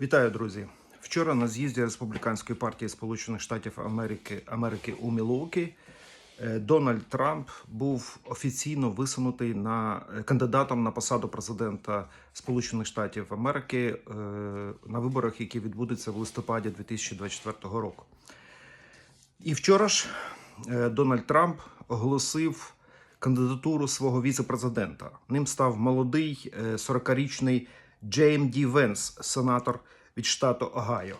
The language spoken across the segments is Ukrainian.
Вітаю, друзі! Вчора на з'їзді Республіканської партії Сполучених Штатів Америки, Америки у Мілуокі е, Дональд Трамп був офіційно висунутий на е, кандидатом на посаду президента Сполучених Штатів Америки е, на виборах, які відбудуться в листопаді 2024 року. І вчора ж Дональд Трамп оголосив кандидатуру свого віце-президента. Ним став молодий е, 40-річний Джейм Ді Венс, сенатор від штату Огайо.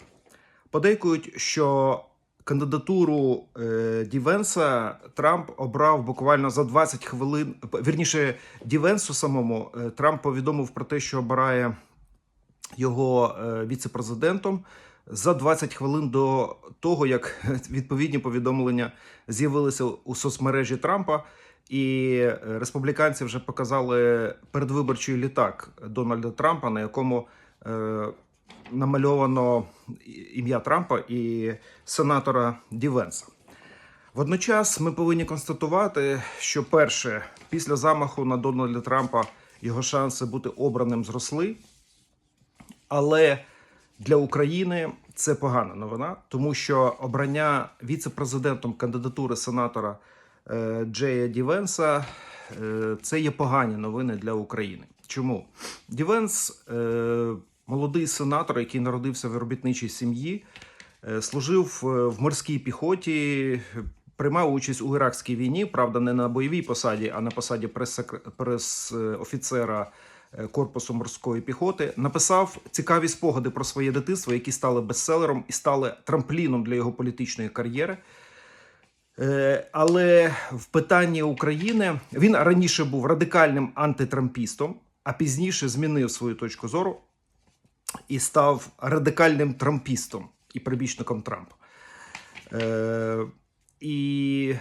Подейкують, що кандидатуру е, Ді Венса Трамп обрав буквально за 20 хвилин. Вірніше, Ді Венсу самому е, Трамп повідомив про те, що обирає його е, віце-президентом за 20 хвилин до того, як відповідні повідомлення з'явилися у соцмережі Трампа. І е, республіканці вже показали передвиборчий літак Дональда Трампа, на якому е, намальовано ім'я Трампа і сенатора Дівенса. Водночас ми повинні констатувати, що перше, після замаху на Дональда Трампа його шанси бути обраним зросли. Але для України це погана новина, тому що обрання віце-президентом кандидатури сенатора Джея Дівенса е, це є погані новини для України. Чому Дівенс, е, молодий сенатор, який народився в робітничій сім'ї, е, служив е, в морській піхоті. Приймав участь у іракській війні, правда, не на бойовій посаді, а на посаді прес-офіцера е, корпусу морської піхоти. Написав цікаві спогади про своє дитинство, які стали бестселером і стали трампліном для його політичної кар'єри. Е, Але в питанні України він раніше був радикальним антитрампістом, а пізніше змінив свою точку зору і став радикальним трампістом і прибічником Трампа. Е, і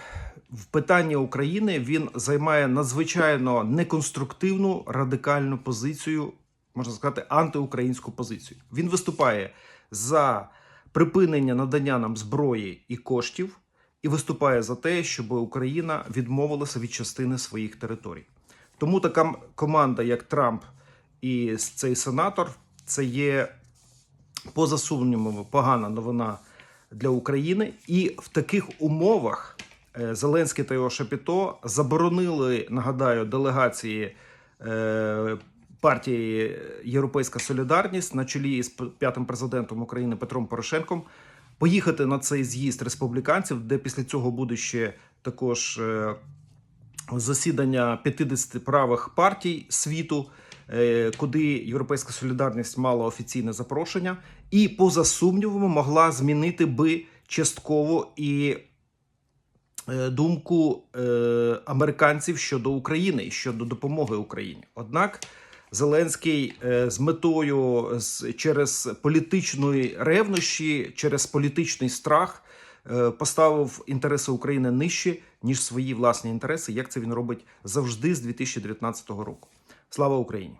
в питанні України він займає надзвичайно неконструктивну радикальну позицію, можна сказати, антиукраїнську позицію. Він виступає за припинення надання нам зброї і коштів, і виступає за те, щоб Україна відмовилася від частини своїх територій. Тому така команда, як Трамп і цей сенатор, це є поза сумнівами погана новина для України. І в таких умовах е, Зеленський та його Шапіто заборонили, нагадаю, делегації е, партії Європейська Солідарність на чолі п- п'ятим президентом України Петром Порошенком поїхати на цей з'їзд республіканців, де після цього буде ще також. е, засідання 50 правих партій світу, е, куди Європейська солідарність мала офіційне запрошення, і поза сумнівами могла змінити би частково і е, думку американців щодо України і щодо допомоги Україні. Однак Зеленський е, з метою з, через політичної ревнощі, через політичний страх е, поставив інтереси України нижче, ніж свої власні інтереси, як це він робить завжди з 2019 року. Слава Україні!